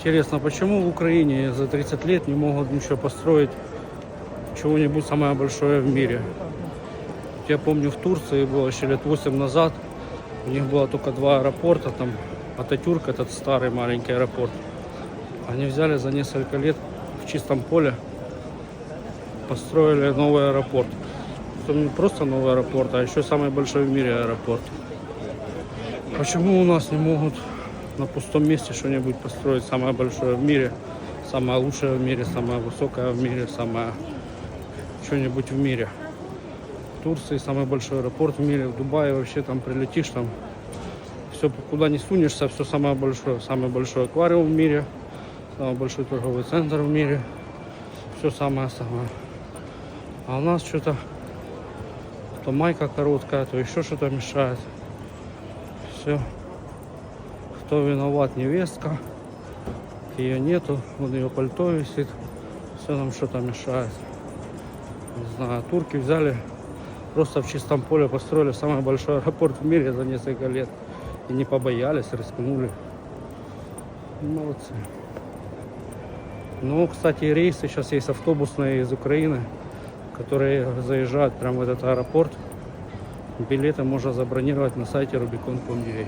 Интересно, почему в Украине за 30 лет не могут ничего построить, чего-нибудь самое большое в мире? Я помню, в Турции было еще лет 8 назад, у них было только два аэропорта, там Ататюрк, этот старый маленький аэропорт. Они взяли за несколько лет в чистом поле, построили новый аэропорт. Притом не просто новый аэропорт, а еще самый большой в мире аэропорт. Почему у нас не могут на пустом месте что-нибудь построить самое большое в мире, самое лучшее в мире, самое высокое в мире, самое что-нибудь в мире? В Турции самый большой аэропорт в мире, в Дубае вообще там прилетишь, там все, куда не сунешься, все самое большое, самый большой аквариум в мире, самый большой торговый центр в мире, все самое-самое. А у нас что-то то майка короткая, то еще что-то мешает. Все. Кто виноват? Невестка. Ее нету, вот ее пальто висит. Все нам что-то мешает. Не знаю, турки взяли, просто в чистом поле построили самый большой аэропорт в мире за несколько лет. И не побоялись, рискнули. Молодцы. Ну, кстати, рейсы сейчас есть автобусные из Украины, которые заезжают прямо в этот аэропорт. Билеты можно забронировать на сайте rubicon.com.ua.